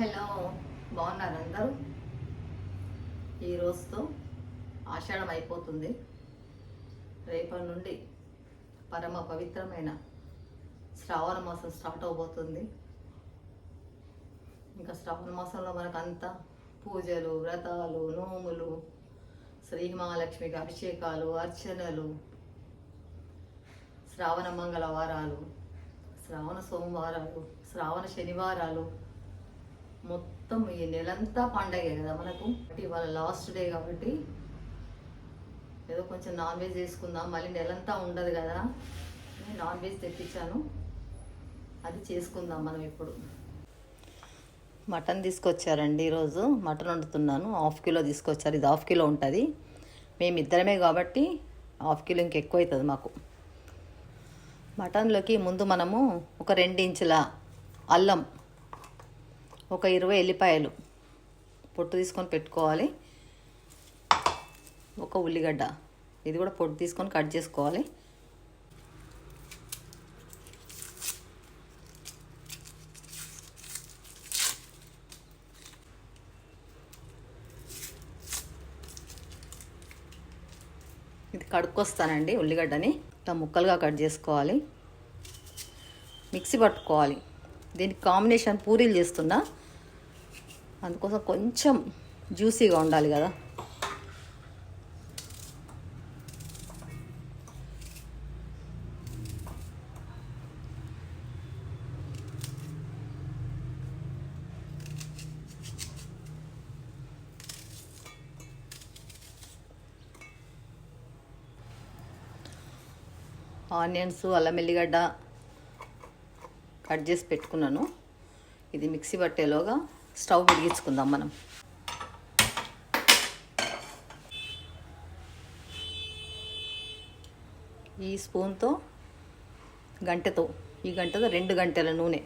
Hello బాగున్నారు అందరూ? ఈ రోజుతో ఆషాఢం అయిపోతుంది. రేపటి నుండి పరమ పవిత్రమైన శ్రావణ మాసం స్టార్ట్ అవబోతుంది. ఇంకా శ్రావణ మాసంలో మనకంతా పూజలు వ్రతాలు నోములు శ్రీ మహాలక్ష్మికి అభిషేకాలు అర్చనలు శ్రావణ మంగళవారాలు శ్రావణ సోమవారాలు శ్రావణ శనివారాలు మొత్తం ఈ నెలంతా పండగే కదా మనకు. ఇవాళ లాస్ట్ డే కాబట్టి ఏదో కొంచెం నాన్ వెజ్ చేసుకుందాం. మళ్ళీ నెలంతా ఉండదు కదా. అని నాన్ వెజ్ తెప్పించాను. అది చేసుకుందాం మనం ఇప్పుడు. మటన్ తీసుకొచ్చారండి ఈరోజు. మటన్ వండుతున్నాను. హాఫ్ కిలో తీసుకొచ్చారు. ఇది హాఫ్ కిలో ఉంటుంది. మేము ఇద్దరమే కాబట్టి హాఫ్ కిలో ఇంకెక్కువ అవుతుంది మాకు. మటన్లోకి ముందు మనము ఒక రెండు ఇంచుల అల్లం ఒక ఇరవై ఎల్లిపాయలు పొట్టు తీసుకొని పెట్టుకోవాలి. ఒక ఉల్లిగడ్డ ఇది కూడా పొట్టు తీసుకొని కట్ చేసుకోవాలి. ఇది కడుక్కొస్తానండి ఉల్లిగడ్డని. ఇట్లా ముక్కలుగా కట్ చేసుకోవాలి. మిక్సీ పట్టుకోవాలి. దీనికి కాంబినేషన్ పూరీలు చేస్తున్నా. అందుకోసం కొంచెం జ్యూసీగా ఉండాలి కదా. ఆనియన్స్ అల్లం ఎల్లిగడ్డ కట్ చేసి పెట్టుకున్నాను. ఇది మిక్సీ పట్టేలోగా స్టవ్ వెలిగించుకుందాం మనం. ఈ స్పూన్తో గంటెతో ఈ గంటతో రెండు గంటల నూనె.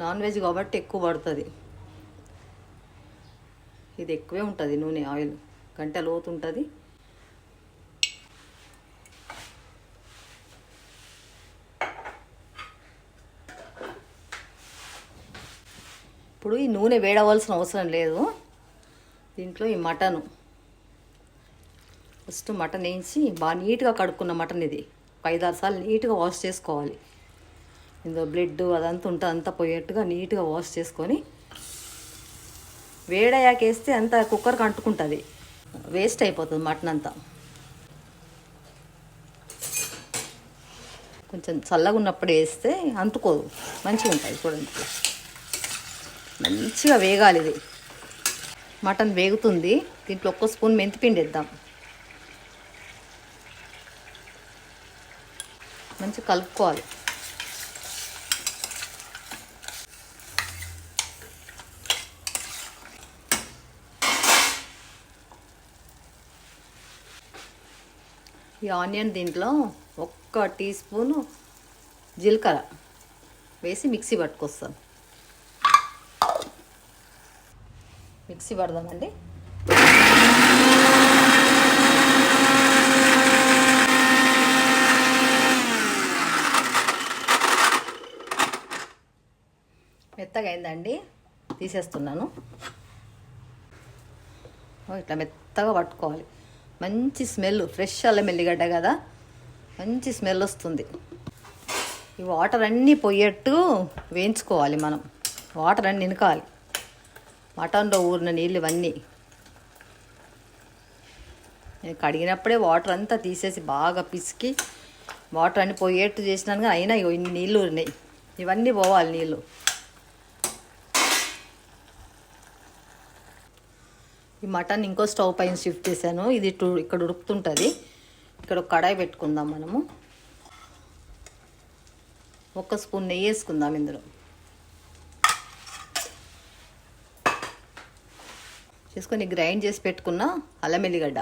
నాన్ వెజ్ కాబట్టి ఎక్కువ పడుతుంది. ఇది ఎక్కువే ఉంటుంది నూనె ఆయిల్. గంట లోతు ఉంటుంది ఇప్పుడు ఈ నూనె వేడవలసిన అవసరం లేదు. దీంట్లో ఈ మటను. ఫస్ట్ మటన్ వేయించి బాగా నీట్గా కడుక్కున్న మటన్ ఇది. ఒక ఐదారు సార్లు నీట్గా వాష్ చేసుకోవాలి. ఇందులో బ్లడ్ అదంతా ఉంటుంది అంతా పోయేట్టుగా నీట్గా వాష్ చేసుకొని వేడయ్యాక వేస్తే అంతా కుక్కర్కి అంటుకుంటుంది. వేస్ట్ అయిపోతుంది మటన్ అంతా. కొంచెం చల్లగా ఉన్నప్పుడు వేస్తే అంటుకోదు. మంచిగా ఉంటుంది చూడండి. మంచిగా వేగాలి ఇది మటన్ వేగుతుంది. దీంట్లో ఒక్క స్పూన్ మెంతిపిండి వేద్దాం. మంచిగా కలుపుకోవాలి. ఈ ఆనియన్ దీంట్లో ఒక్క టీ స్పూను జీలకర్ర వేసి మిక్సీ పట్టుకొస్తాను. మిక్సీ పడదామండి. మెత్తగా అయిందండి. తీసేస్తున్నాను. ఇట్లా మెత్తగా పట్టుకోవాలి. మంచి స్మెల్ ఫ్రెష్ అల్లం ఎల్లిగడ్డ కదా. మంచి స్మెల్ వస్తుంది. ఈ వాటర్ అన్నీ పోయేట్టు వేయించుకోవాలి మనం. వాటర్ అన్నీ నినకాలి మటన్లో ఊరిన నీళ్ళు ఇవన్నీ నేను కడిగినప్పుడే వాటర్ అంతా తీసేసి బాగా పిసికి వాటర్ అన్ని పోయేట్టు చేసినాను కానీ అయినా ఇన్ని నీళ్ళు ఊరినాయి. ఇవన్నీ పోవాలి నీళ్ళు. ఈ మటన్ ఇంకో స్టవ్ పైన షిఫ్ట్ చేశాను. ఇది ఇక్కడ ఉడుకుతుంటుంది. ఇక్కడ ఒక కడాయి పెట్టుకుందాం మనము. ఒక్క స్పూన్ నెయ్యి వేసుకుందాం ఇందులో. చేసుకొని గ్రైండ్ చేసి పెట్టుకున్న అల్లం ఎల్లిగడ్డ.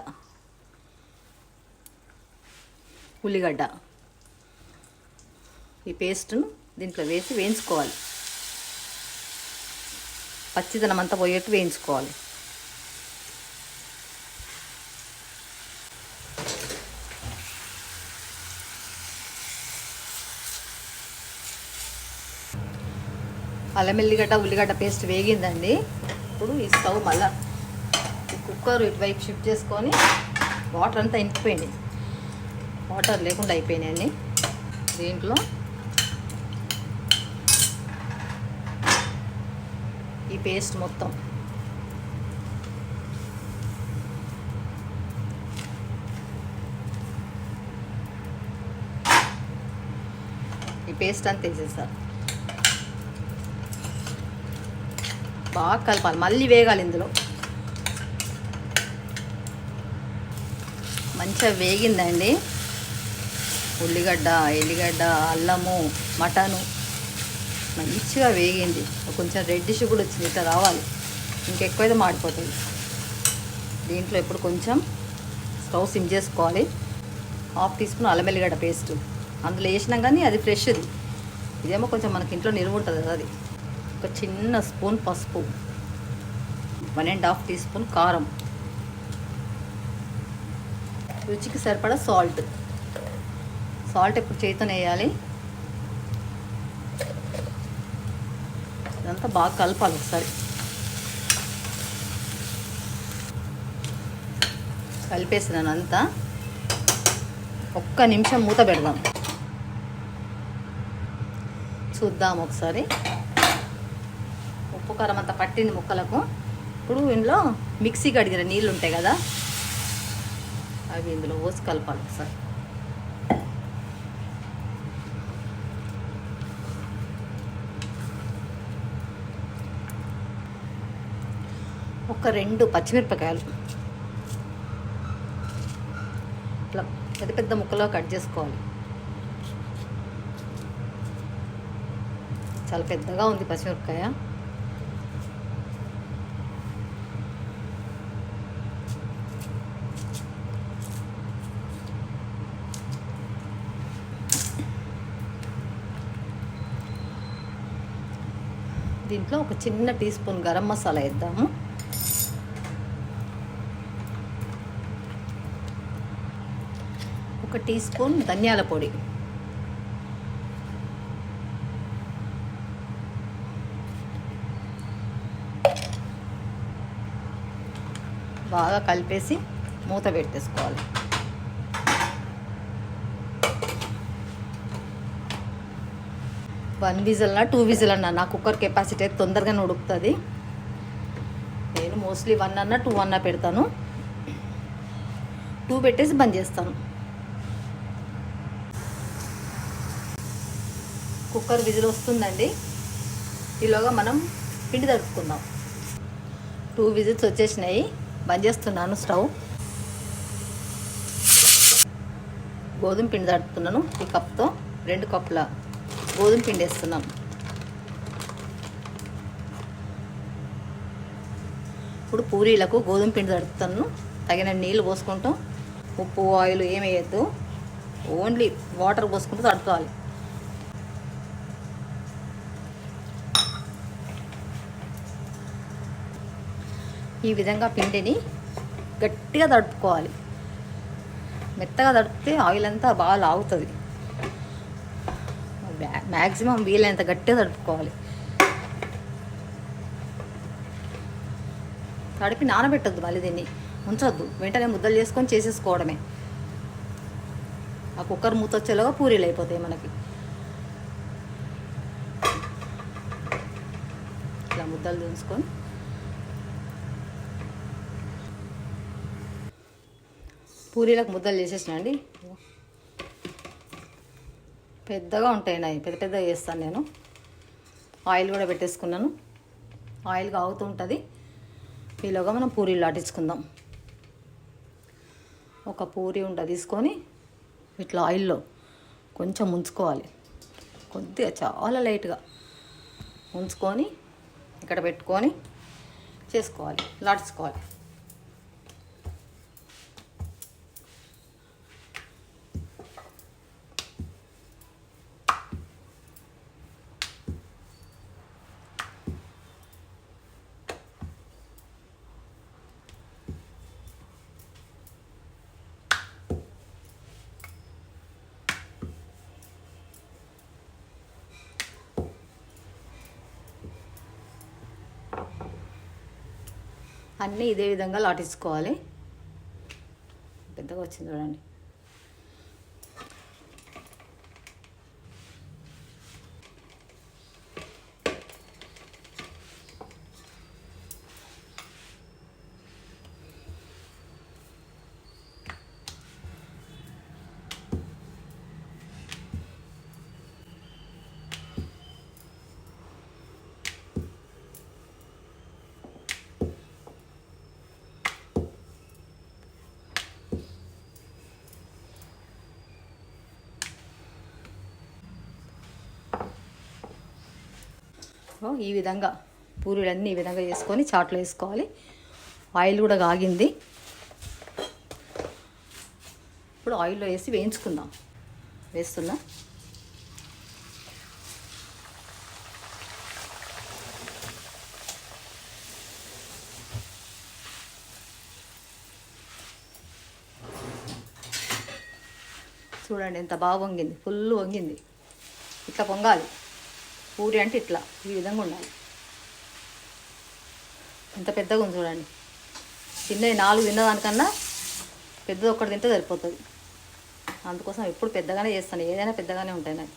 ఉల్లిగడ్డ. ఈ పేస్ట్ను దీంట్లో వేసి వేయించుకోవాలి. పచ్చిదనం అంతా పోయేట్టు వేయించుకోవాలి. అల్లం ఎల్లిగడ్డ ఉల్లిగడ్డ పేస్ట్ వేగిందండి. ఇప్పుడు ఈ స్టవ్ మళ్ళీ కుక్కర్ ఇటువైపు షిఫ్ట్ చేసుకొని వాటర్ అంతా ఇంకిపోయింది. వాటర్ లేకుండా అయిపోయినాయండి దీంట్లో ఈ పేస్ట్ మొత్తం. ఈ పేస్ట్ అంతా వేసేసారు. బాగా కలపాలి. మళ్ళీ వేగాలి ఇందులో. మంచిగా వేగిందండి. ఉల్లిగడ్డ ఎల్లిగడ్డ అల్లము మటను మంచిగా వేగింది. కొంచెం రెడ్డిష్ కూడా వచ్చింది. ఇట్లా రావాలి. ఇంకెక్కువైతే మాడిపోతుంది దీంట్లో ఇప్పుడు కొంచెం స్టవ్ సిమ్ చేసుకోవాలి. హాఫ్ టీ స్పూన్ అల్లం ఎల్లిగడ్డ పేస్ట్. అందులో వేసినాం కానీ అది ఫ్రెష్ది. ఇదేమో కొంచెం మనకి ఇంట్లో నిలువ ఉంటుంది కదా అది. ఒక చిన్న స్పూన్ పసుపు. One and half teaspoon కారం. రుచికి సరిపడా సాల్ట్. సాల్ట్ ఇప్పుడు చేతితో వేయాలి. ఇదంతా బాగా కలపాలి ఒకసారి. కలిపేసినాను అంతా. ఒక్క నిమిషం మూత పెడదాం. చూద్దాం ఒకసారి. ఉప్పు కారం అంతా పట్టింది ముక్కలకు. ఇప్పుడు ఇందులో మిక్సీ కడిగిన నీళ్ళు ఉంటాయి కదా అవి ఇందులో పోసి కలపాలి ఒకసారి. ఒక రెండు పచ్చిమిరపకాయలు. ఇట్లా పెద్ద పెద్ద ముక్కలో కట్ చేసుకోవాలి. చాలా పెద్దగా ఉంది పచ్చిమిరపకాయ. దీంట్లో ఒక చిన్న టీ స్పూన్ గరం మసాలా వేద్దాము. ఒక టీ స్పూన్ ధనియాల పొడి. బాగా కలిపేసి మూత పెట్టేసుకోవాలి. వన్ విజిల్ టూ విజిల్ అన్నా నా కుక్కర్ కెపాసిటీ అయితే తొందరగానే ఉడుకుతుంది. నేను మోస్ట్లీ వన్ అన్నా టూ అన్నా పెడతాను. టూ పెట్టేసి బంద్ చేస్తాను. కుక్కర్ విజిల్ వస్తుందండి. ఈలోగా మనం పిండి తడుపుకుందాం. టూ విజిల్స్ వచ్చేసినాయి. బంద్ చేస్తున్నాను స్టవ్. గోధుమ పిండి తడుపుతున్నాను ఈ కప్తో రెండు కప్పుల గోధుమ పిండి వేస్తున్నాం. ఇప్పుడు పూరీలకు గోధుమ పిండి తడుపుతాను. తగిన నీళ్ళు పోసుకుంటాం ఉప్పు ఆయిల్ ఏమి వేయద్దు. ఓన్లీ వాటర్ పోసుకుంటూ తడుపుకోవాలి. ఈ విధంగా పిండిని గట్టిగా తడుపుకోవాలి. మెత్తగా తడిపితే ఆయిల్ అంతా బాగా లాగుతుంది. మ్యాక్సిమం వీలైనంత గట్టిగా తడుపుకోవాలి. తడిపి నానబెట్టద్దు మళ్ళీ దీన్ని. ఉంచొద్దు. వెంటనే ముద్దలు చేసుకొని చేసేసుకోవడమే. ఆ కుక్కర్ మూత వచ్చేలాగా పూరీలు అయిపోతాయి మనకి. ఇట్లా ముద్దలు దించుకొని పూరీలకు ముద్దలు చేసేసిన అండి? పెద్దగా ఉంటాయి నాయి. పెద్ద పెద్దగా చేస్తాను నేను. ఆయిల్ కూడా పెట్టేసుకున్నాను. ఆయిల్ కాగుతూ ఉంటుంది. ఈలోగా మనం పూరీలు లాటించుకుందాం ఒక పూరి ఉండ తీసుకొని ఇట్లా ఆయిల్లో కొంచెం ఉంచుకోవాలి. కొద్దిగా చాలా లైట్గా ఉంచుకొని ఇక్కడ పెట్టుకొని చేసుకోవాలి. లాడ్చుకోవాలి అన్నీ ఇదే విధంగా లాటించుకోవాలి. పెద్దగా వచ్చింది చూడండి. ఈ విధంగా పూరీలన్నీ ఈ విధంగా చేసుకొని చాట్లో వేసుకోవాలి. ఆయిల్ కూడా కాగింది. ఇప్పుడు ఆయిల్లో వేసి వేయించుకుందాం. వేస్తున్నా. చూడండి ఎంత బాగా వంగింది. ఫుల్ వంగింది. ఇట్లా పొంగాలి. పూరి అంటే ఇట్లా. ఈ విధంగా ఉండాలి. ఎంత పెద్దగా ఉంది చూడండి. చిన్నది నాలుగు తిన్నదానికన్నా పెద్దది ఒక్కటి తింటే సరిపోతుంది. అందుకోసం ఎప్పుడు పెద్దగానే చేస్తాను. ఏదైనా పెద్దగానే ఉంటాయి నాకు.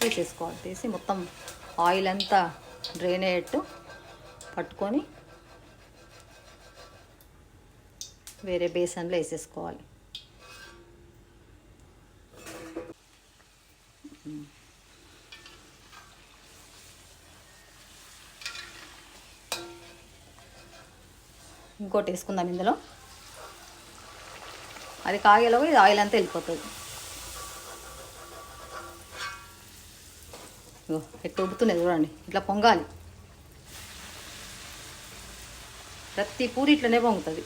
తీసేసుకోవాలి తీసి మొత్తం ఆయిల్ అంతా డ్రైన్ అయ్యేట్టు పట్టుకొని వేరే బేసన్లో వేసేసుకోవాలి. ఇంకోటి వేసుకుందాం ఇందులో. అది కాగేలోగా ఇది ఆయిల్ అంతా వెళ్ళిపోతుంది. ఎట్టు ఉబ్బుతున్నాయి చూడండి. ఇట్లా పొంగాలి. ప్రతి పూరి ఇట్లనే పొంగుతుంది.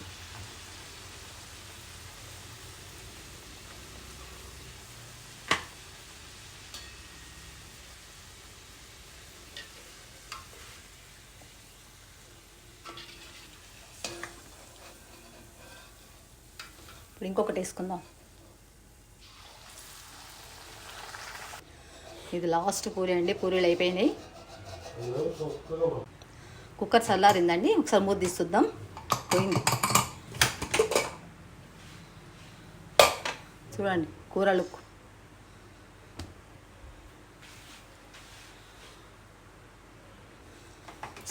ఇప్పుడు ఇంకొకటి వేసుకుందాం. ఇది లాస్ట్ పూరి అండి పూరీలు అయిపోయినాయి. కుక్కర్ చల్లారిందండి ఒకసారి మూత తీస్తుద్దాం పోయింది. చూడండి కూర లుక్.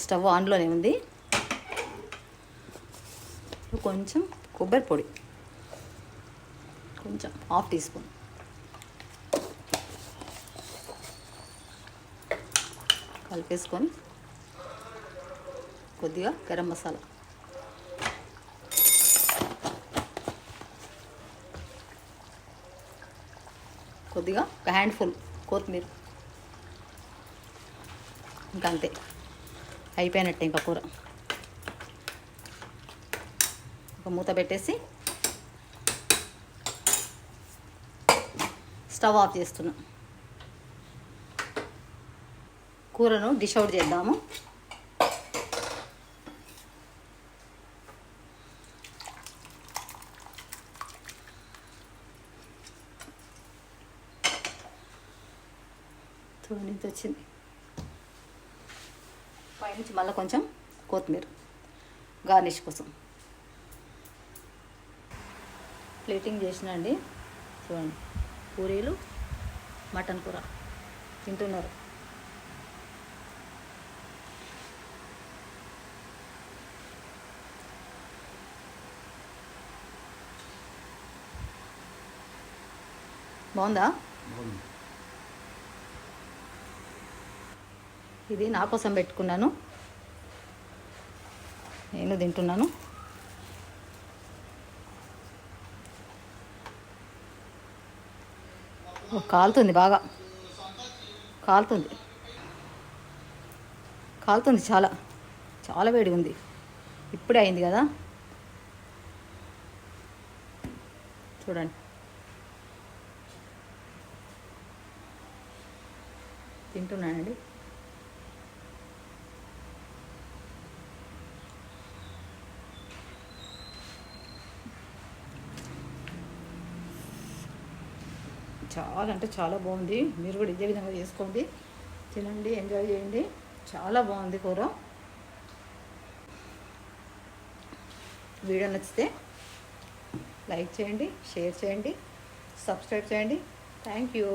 స్టవ్ ఆన్లోనే ఉంది. కొంచెం కొబ్బరి పొడి. కొంచెం హాఫ్ టీ స్పూన్. కలిపేసుకొని కొద్దిగా గరం మసాలా. కొద్దిగా ఒక హ్యాండ్ఫుల్ కొత్తిమీర. ఇంకా అంతే. అయిపోయినట్టే ఇంకా కూర. ఒక మూత పెట్టేసి స్టవ్ ఆఫ్ చేస్తున్నా. కూరను డిష్ అవుట్ చేద్దాము. చూడండి వచ్చింది. పైనుంచి మళ్ళీ కొంచెం కొత్తిమీర గార్నిష్ కోసం. ప్లేటింగ్ చేసిన అండి. చూడండి. పూరీలు మటన్ కూర. తింటున్నారు. బాగుందా? ఇది నా కోసం పెట్టుకున్నాను. నేను తింటున్నాను. కాలుతుంది బాగా. కాలుతుంది. కాలుతుంది చాలా. చాలా వేడి ఉంది. ఇప్పుడే అయింది కదా? చూడండి. తింటున్నానండి. చాలా అంటే చాలా బాగుంది. మీరు కూడా ఇదే విధంగా చేసుకోండి. తినండి ఎంజాయ్ చేయండి. చాలా బాగుంది కూర. వీడియో నచ్చితే లైక్ చేయండి షేర్ చేయండి సబ్స్క్రైబ్ చేయండి. Thank you.